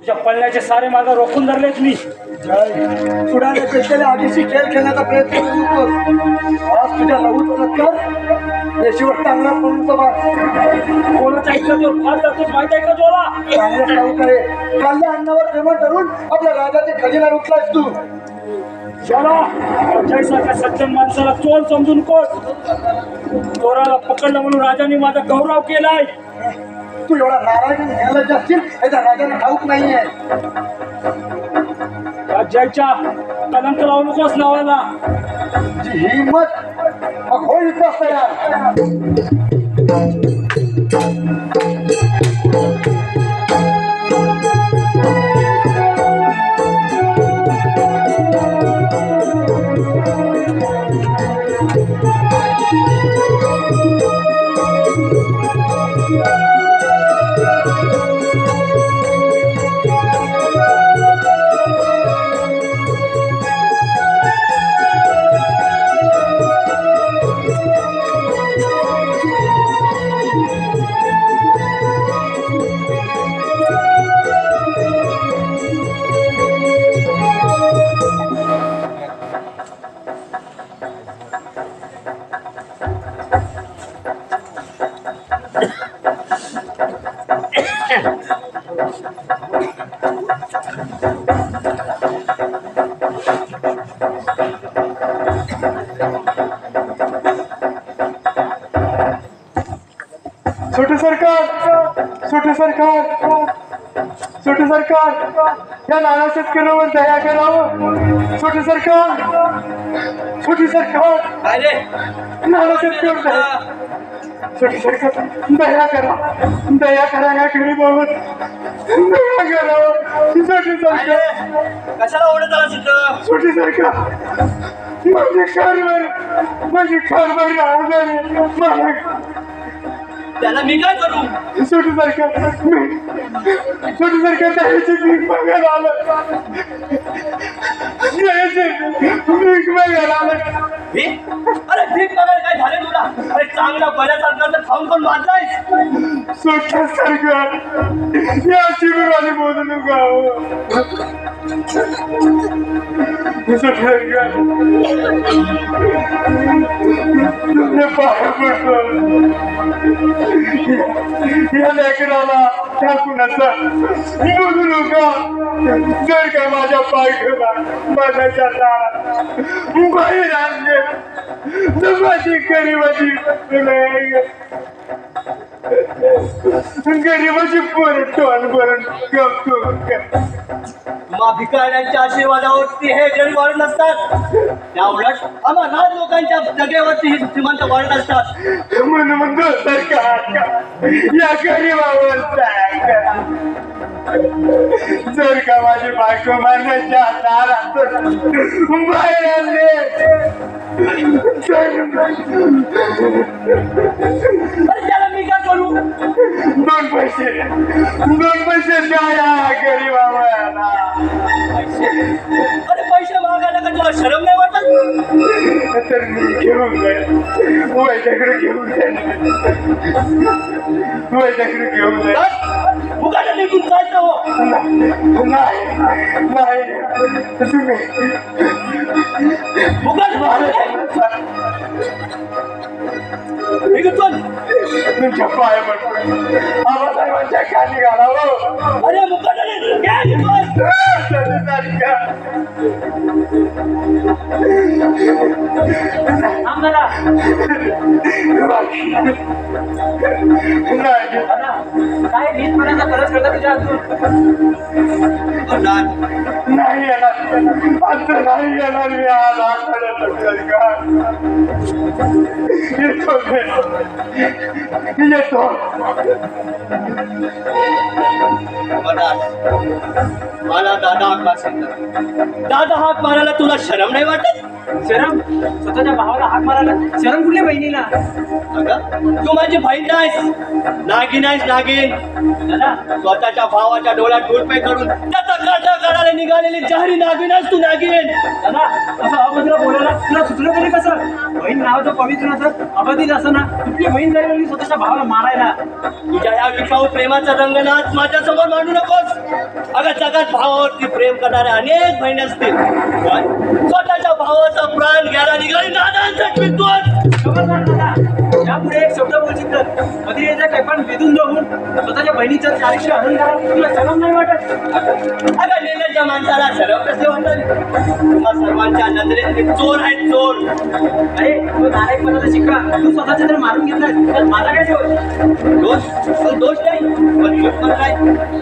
तुझ्या पळण्याचे सारे मार्ग रोखून धरलेत मी. उडाले पेशेले आधीची खेळ खेळण्याचा प्रयत्न करू नकोस. आज तुझ्या लघु चमत्कार पेशीवर चांगला पडून बघ कोणाचा ऐकतो फार जातो माहीत आहे का तुला चांगलं आहे. कालल्या अन्नावर प्रेम धरून आपल्या राजाचे खजिना लुटलायस तू. चला जयसारख्या सज्जन माणसाला चोर समजून कोण चोराला पकडलं म्हणून राजाने माझा गौरव केलाय. तू एवढा न्यायालयात असशील हे त्या राजाने ठाऊक नाहीये. या जयच्या कलंक लावू नकोस नावाला जी हिंमत मग होईल इथं तयार. छोटे सरकार छोटे सरकार छोटे सरकार. या नाना शेतकऱ्यावर दया करावं. छोटे सरकार छोटे सरकार. नाना शेतकऱ्यावर दया छोटे सरकार दया करा. दया करा या गरीबावर. दया करावं छोटे सरकार. कशाला ओढत आला तिथं छोटे सरकार. माझे कारभार माझे कारभार दे मला त्याला मी काय करू? छोटी सरकार छोटी सरकार द्यायची भीक मागायला आलं भीक मागायला आलं हे? अरे भीक मागायला काय झालं तुला? चांगला बऱ्याच सरकारचं खाऊन पण वाजलायस छोट्या सरकार या शिबिराने बोलू नका सरकार तुझे पडतो या लेकराला त्या कुणाचा बोलू नका जर का माझ्या दारात तर माझी गरीबाची गरीबाची पोरं टोन गपतो मा भिकाऱ्यांच्या आशीर्वादावरती हे जण वाढत असतात त्या उलट अमरनाथ लोकांच्या जगेवरती ही श्रीमंत वाढत असतात. म्हणून म्हणतो सरकार या गरीबावर जर का माझी बायको मारण्याच्या दारात बाहेर अरे त्याला मी काय करू? दोन पैसे दोन पैसे द्या या गरीबावर अरे पैसे मागायला का तुला शरम नाही वाटत? तर मी घेऊन जाईल. वैद्याकडे घेऊन जाईल. वैद्याकडे घेऊन जाईल. फुकाट निघून जायचं हो नाही नाही तुम्ही फुकाट निघून तुमच्या पाय पडतो आबासाहेबांच्या खाली घालावं अरे मुकाटाने घ्या निघून आम्हाला नाही काय नीट मनाचा गरज करता तुझ्या अजून? नाही येणार. आता नाही येणार मी आज. आठवड्यात सरकार येतो. मला दादा हाक मार सांगतात दादा हाक मारायला तुला शरम नाही वाटत? शरम? स्वतःच्या भावाला हाक मारायला शरम कुठल्या बहिणीला? अगं तू माझी बहीण नाहीस. नागिन आहेस नागिन. दादा. स्वतःच्या भावाच्या डोळ्यात डोळपे करून त्याचा काढायला निघालेली जहरी नागिन तू नागिन. दादा असं अभद्र बोलायला तुला सुचलं तरी कसं? बहीण नावाचं पवित्र असं अबाधित असं ना तुझी बहीण जाईल स्वतःच्या भावाला मारायला. तुझ्या या विकाऊ प्रेमाचा रंगनाथ माझ्यासमोर मांडू नकोस. अगं जगात भावावरती प्रेम करणाऱ्या अनेक बहिणी असतील. पण स्वतःच्या भावाचा प्राण घ्यायला निघाली नानांसाठी विद्वान यापुढे एक शब्द बोलशील तर कधी यायचा कैपान वेधून जाऊन स्वतःच्या बहिणीचं चारित्र्य हरण करा तुला शरम नाही वाटत? नेल्याच्या माणसाला सर्व कसे वाटत तुम्हा सर्वांच्या नजरेत चोर आहेत चोर. अरे तो नारायण पदाचा शिक्का तू स्वतःच्या तर मारून घेतलाय तर माझा काय दोष? दोष? दोष नाही. पण नाही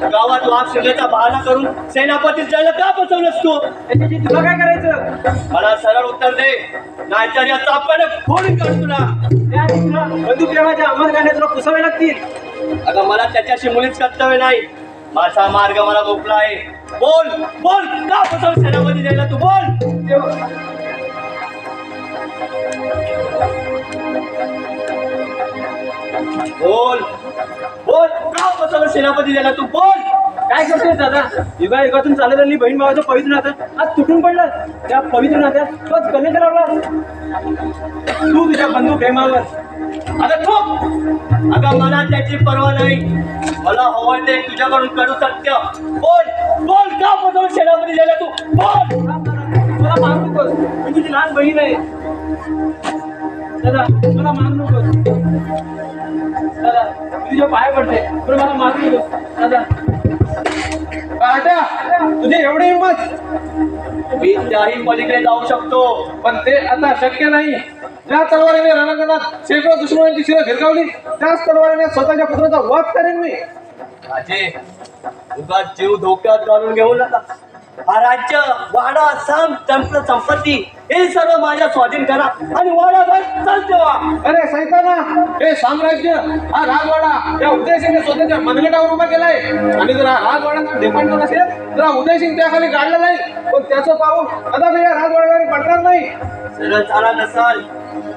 गावात वाघ शिरण्याचा बहाणा करून सेनापती जायला का बसवलंस तू? त्याच्याशी तुला काय करायचं? मला सरळ उत्तर दे. नाहीतर या चापाने फोडून काढ तुला. त्या आधी तुला पुसावे लागतील. अगं मला त्याच्याशी मुलीच कर्तव्य नाही. माझा मार्ग मला मोकळा आहे. बोल बोल का बसवलं सेनापती जायला तू? बोल. बोल बोल का बसवलं सेनापती जायला तू? बोल. काय करतोय दादा? युगा युगातून चालत आलेली बहीण भावाचं पवित्र नातं आज तुटून पडलं. त्या पवित्र नात्यात तोच गणेश लावला तू तुझ्या बंधू प्रेमावर अगं ठोक अगं मला त्याची पर्वा नाही. मला हवं ते तुझ्याकडून करू सत्य. बोल. बोल. का बसवलं सेनापती जायला तू? बोल. मला मारू नकोस. मी तुझी लहान बहीण आहे. दादा मला मारू नकोस. दादा तुझ्या पाया पडते. पण मला मारू नकोस. दादा. तुझी एवढी हिंमत. मी त्याही पलीकडे जाऊ शकतो. पण ते आता शक्य नाही. ज्या तलवारीने रणांगणात शेकडो दुश्मनांची शिरं भिरकावली त्याच तलवारीने स्वतःच्या पुत्राचा वध करेन मी. राजे उगाच जीव धोक्यात घालून घेऊ नका. हा राज्य वाडा साम तंत्र संपत्ती हे सर्व माझ्या स्वाधीन करा आणि वाडाभर चाल ठेवा अरे सैताना हे साम्राज्य हा राजवाडा या उदयसिंगने स्वतःच्या मनगटावर उभा केलाय. आणि जर हा राजवाडा डिपेंड नसेल तर हा उदयसिंग त्याखाली काढला जाईल पण त्याचं पाऊल कदापि या राजवाड्यावर पडणार नाही. सरळ चाला नसाल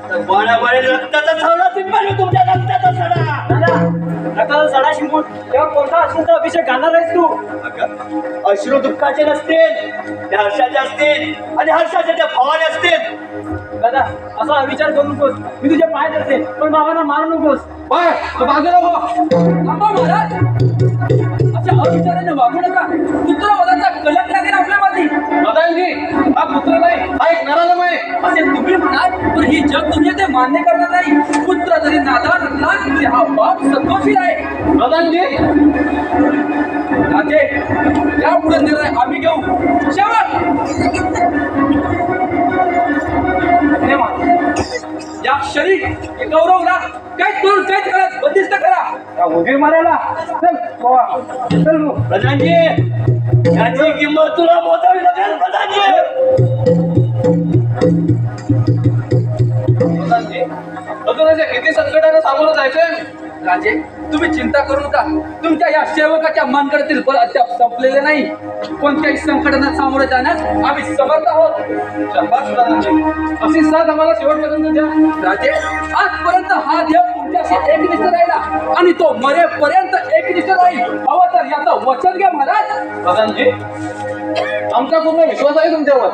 तर वाडाबाळे रक्ताचा सडा चिंपाली तुमच्या रक्ताचा सडा. रक्ताचा सडा शिंपून तेव्हा कोणता अश्रूचा अभिषेक घालणार आहेस तू? अगं, अश्रू दुःखाचे नसतील ते हर्षाचे असतील आणि हर्षाचे त्या भावाने असतील. दादा असा विचार करू नकोस. मी तुझ्या पाय धरते पण बाबांना मारू नकोस. बाय तू बाजूला हो थांबा महाराज. अशा अविचाराने वागू नका. पुत्रवधाचा कलंक लागेल आपल्यामध्ये. मदानजी हा पुत्र नाही हा एक नराधम आहे असे तुम्ही की जग तुम्ही ते मान्य करणार नाही पुत्र जरी नादान तरी हा बाप सत्वशील आहे. मदानजी राजे यापुढे निर्णय आम्ही घेऊ. शेवट! या शरीर गौरव गौरवला कैद करून कैद करत बंदिस्त करा. त्या उगे मारायला. चल चल मग याची किंमत तुला मोजावी लागेल अशा किती संकटाने सामोरं जायचंय? राजे तुम्ही चिंता करू नका. तुमच्या या सेवकाच्या मानगडातील बल अद्याप संपलेले नाही. कोणत्याही संकटांना सामोरं जाण्यास आम्ही समर्थ आहोत. अशी साथ आम्हाला शेवटपर्यंत द्या. राजे आजपर्यंत हा देव तुमच्याशी एकनिष्ठ राहिला आणि तो मरेपर्यंत एकनिष्ठ राहील. तर याचं वचन घ्या महाराज. गगनजी आमचा पूर्ण विश्वास आहे तुमच्यावर.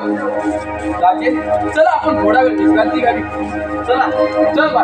राजेश चला आपण थोडा वेळ विश्रांती घ्यावी. चला चल बा.